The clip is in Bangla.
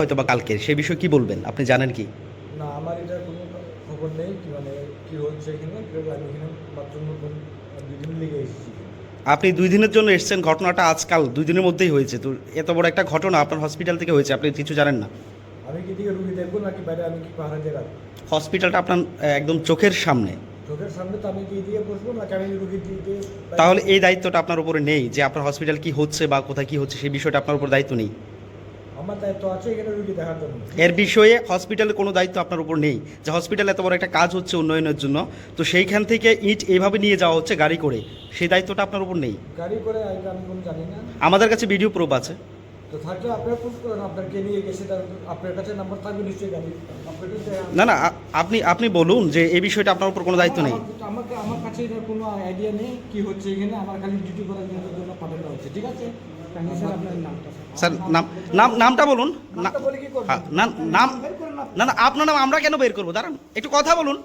হয়তো বা কালকে সে বিষয়ে কি বলবেন? আপনি জানেন কি? না আমার এটা কোনো খবর নেই কি মানে কি হচ্ছে এখানে আমি এখানে মাত্র লেগে এসেছি। আপনি দুই দিনের জন্য এসেছেন ঘটনাটা আজকাল দুই দিনের মধ্যেই হয়েছে। তো এত বড় একটা ঘটনা আপনার হসপিটাল থেকে হয়েছে আপনি কিছু জানেন না? আমি কি দিকে রুগী দেখব নাকি বাইরে আমি কি পাহাড়ে দিয়ে রাখব হসপিটালটা আপনার একদম চোখের সামনে। চোখের সামনে তো আমি কি দিয়ে বসবো নাকি আমি রুগী তাহলে এই দায়িত্বটা আপনার উপরে নেই যে আপনার হসপিটাল কি হচ্ছে বা কোথায় কি হচ্ছে সেই বিষয়টা আপনার উপর দায়িত্ব নেই। আমার দায়িত্ব আছে এখানে রুগী দেখার জন্য। এর বিষয়ে হসপিটালের কোনো দায়িত্ব আপনার উপর নেই। যে হসপিটাল এত বড় একটা কাজ হচ্ছে উন্নয়নের জন্য তো সেইখান থেকে ইট এইভাবে নিয়ে যাওয়া হচ্ছে গাড়ি করে। সেই দায়িত্বটা আপনার উপর নেই। গাড়ি করে আমি কোনো জানি না। আমাদের কাছে ভিডিও প্রুফ আছে। তো থাকলে আপনার আপনাকে নিয়ে আপনার কাছে নাম্বার থাকবে না না আপনি আপনি বলুন যে এই বিষয়টা আপনার উপর কোনো দায়িত্ব নেই। আমাকে আমার কাছে এটার কোনো আইডিয়া নেই কি হচ্ছে এখানে আমার খালি ডিউটি করার জন্য পাঠানো হচ্ছে ঠিক আছে? স্যার নাম নাম নামটা বলুন। না হ্যাঁ, নাম না না আপনার নাম আমরা কেন বের করব? দাঁড়ান একটু কথা বলুন।